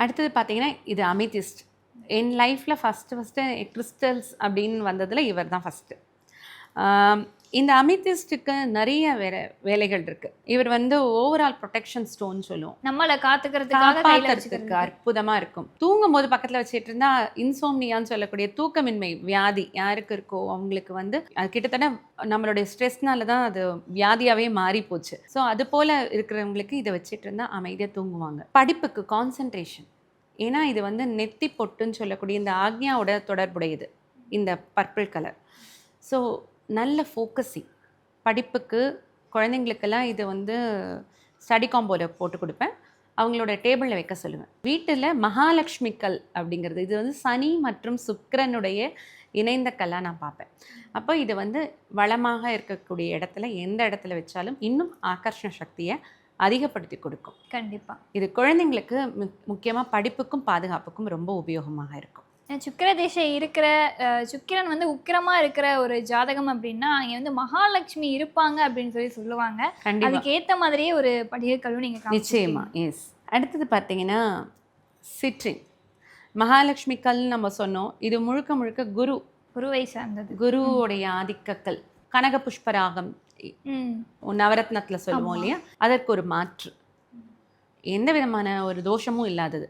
அடுத்தது பார்த்தீங்கன்னா இது அமிதிஸ்ட் என் லைஃப்பில் ஃபஸ்ட்டு ஃபஸ்ட்டு கிறிஸ்டல்ஸ் அப்படின்னு வந்ததில் இவர் தான் ஃபஸ்ட்டு இந்த அமிதிஸ்ட்டுக்கு நிறைய வேற வேலைகள் இருக்குது இவர் வந்து ஓவரால் ப்ரொடெக்ஷன் ஸ்டோன் சொல்லுவோம். நம்மளை காத்துக்கிறதுக்காக வச்சுக்கிறது அற்புதமா இருக்கும். தூங்கும் போது பக்கத்துல வச்சுட்டு இருந்தா இன்சோம்னியான்னு சொல்லக்கூடிய தூக்கமின்மை வியாதி யாருக்கு இருக்கோ அவங்களுக்கு வந்து அது கிட்டத்தட்ட நம்மளுடைய ஸ்ட்ரெஸ்னால தான் அது வியாதியாவே மாறி போச்சு. ஸோ அது போல இருக்கிறவங்களுக்கு இதை வச்சுட்டு இருந்தா அமைதியா தூங்குவாங்க. படிப்புக்கு கான்சென்ட்ரேஷன் ஏன்னா இது வந்து நெத்தி பொட்டுன்னு சொல்லக்கூடிய இந்த ஆக்ஞாவோட தொடர்புடையது. இந்த பர்பிள் கலர் ஸோ நல்ல ஃபோக்கஸிங் படிப்புக்கு குழந்தைங்களுக்கெல்லாம் இது வந்து ஸ்டடி காம்போவில் போட்டு கொடுப்பேன். அவங்களோட டேபிளில் வைக்க சொல்லுவேன். வீட்டில் மகாலட்சுமி கல் அப்படிங்கிறது இது வந்து சனி மற்றும் சுக்கிரனுடைய இணைந்த கல்லாக நான் பார்ப்பேன். அப்போ இது வந்து வளமாக இருக்கக்கூடிய இடத்துல எந்த இடத்துல வச்சாலும் இன்னும் ஆகர்ஷண சக்தியை அதிகப்படுத்தி கொடுக்கும். கண்டிப்பா. இது குழந்தைங்களுக்கு முக்கியமாக படிப்புக்கும் பாதுகாப்புக்கும் ரொம்ப உபயோகமாக இருக்கும். சுக்கிர தேசம் இருக்கிற சுக்கிரன் வந்து உக்கிரமா இருக்கிற ஒரு ஜாதகம் அப்படின்னா அங்க வந்து மகாலட்சுமி இருப்பாங்க அப்படின்னு சொல்லி சொல்லுவாங்க. அதுக்கு ஏத்த மாதிரியே ஒரு படிகை கல்வி நீங்க நிச்சயமா எஸ் அடுத்தது பார்த்தீங்கன்னா சிட்ரின் மகாலட்சுமி கல் நம்ம சொன்னோம். இது முழுக்க முழுக்க குரு. குருவை சார்ந்தது. குருவுடைய ஆதிக்கக்கல் கனக புஷ்பராகம். நவரத்னத்தில் சொல்லுவோம். இல்லையா? அதற்கு ஒரு மாற்று. எந்த விதமான ஒரு தோஷமும் இல்லாதது.